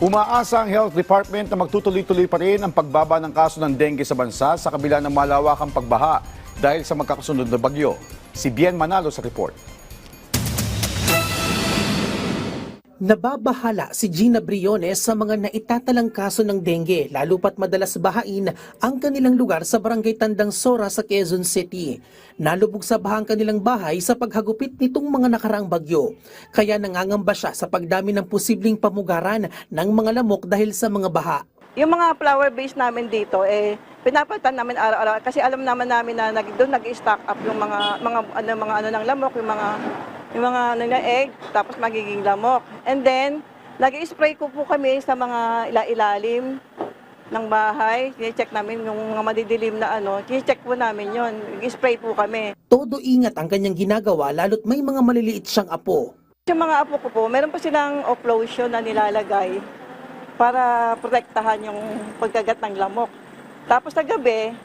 Umaasa ang Health Department na magtutuloy-tuloy pa rin ang pagbaba ng kaso ng dengue sa bansa sa kabila ng malawakang pagbaha dahil sa magkakasunod na bagyo. Si Bien Manalo sa report. Nababahala si Gina Briones sa mga naitatalang kaso ng dengue, lalo pat madalas bahain ang kanilang lugar sa barangay Tandang Sora sa Quezon City. Nalubog sa baha ang kanilang bahay sa paghagupit nitong mga nakaraang bagyo. Kaya nangangamba siya sa pagdami ng posibleng pamugaran ng mga lamok dahil sa mga baha. Yung mga flower base namin dito, eh, pinapalitan namin araw-araw kasi alam naman namin na nag, doon nag-stock up yung mga mga ano mga ano ng lamok, yung mga yung mga ano na egg, tapos magiging lamok. And then nag-spray ko po kami sa mga ila-ilalim ng bahay. Check namin yung mga madidilim na ano, check po namin yon. Nag-spray po kami. Todo ingat ang kanyang ginagawa lalo't may mga maliliit siyang apo. Yung mga apo ko po, meron pa silang off lotion na nilalagay para protektahan yung pagkagat ng lamok. Tapos sa gabi,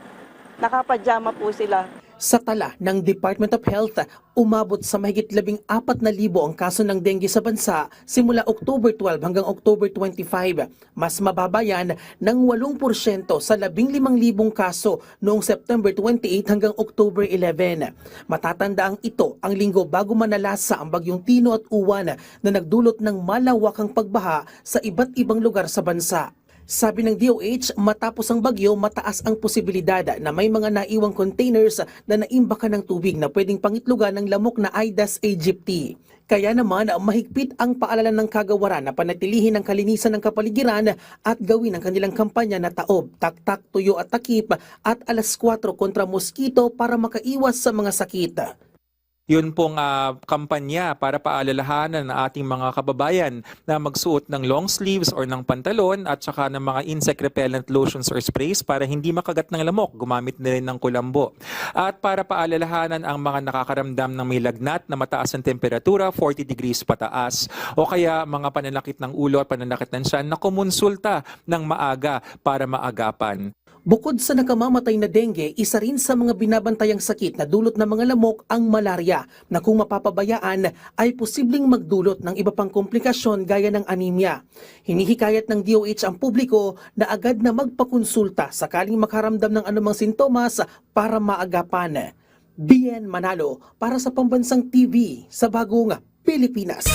nakapajama po sila. Sa tala ng Department of Health, umabot sa mahigit labing apat na libo ang kaso ng dengue sa bansa simula October 12 hanggang October 25. Mas mababa yan ng 8% sa 15,000 kaso noong September 28 hanggang October 11. Matatanda ang ito ang linggo bago manalasa ang bagyong Tino at Uwan na nagdulot ng malawakang pagbaha sa iba't ibang lugar sa bansa. Sabi ng DOH, matapos ang bagyo, mataas ang posibilidad na may mga naiwang containers na naimbakan ng tubig na pwedeng pangitlugan ng lamok na Aedes aegypti. Kaya naman, mahigpit ang paalala ng kagawaran na panatilihin ang kalinisan ng kapaligiran at gawin ang kanilang kampanya na taob, taktak, tuyo at takip at alas 4 kontra mosquito para makaiwas sa mga sakit. Yun pong ah, kampanya para paalalahanan ng ating mga kababayan na magsuot ng long sleeves or ng pantalon at saka ng mga insect repellent lotions or sprays para hindi makagat ng lamok. Gumamit na rin ng kulambo. At para paalalahanan ang mga nakakaramdam ng may lagnat na mataas ang temperatura, 40 degrees pataas, o kaya mga pananakit ng ulo at pananakit ng tiyan na kumonsulta ng maaga para maagapan. Bukod sa nakamamatay na dengue, isa rin sa mga binabantayang sakit na dulot ng mga lamok ang malaria na kung mapapabayaan ay posibleng magdulot ng iba pang komplikasyon gaya ng anemia. Hinihikayat ng DOH ang publiko na agad na magpakonsulta sakaling makaramdam ng anumang sintomas para maagapan. BN Manalo para sa Pambansang TV sa Bagong Pilipinas.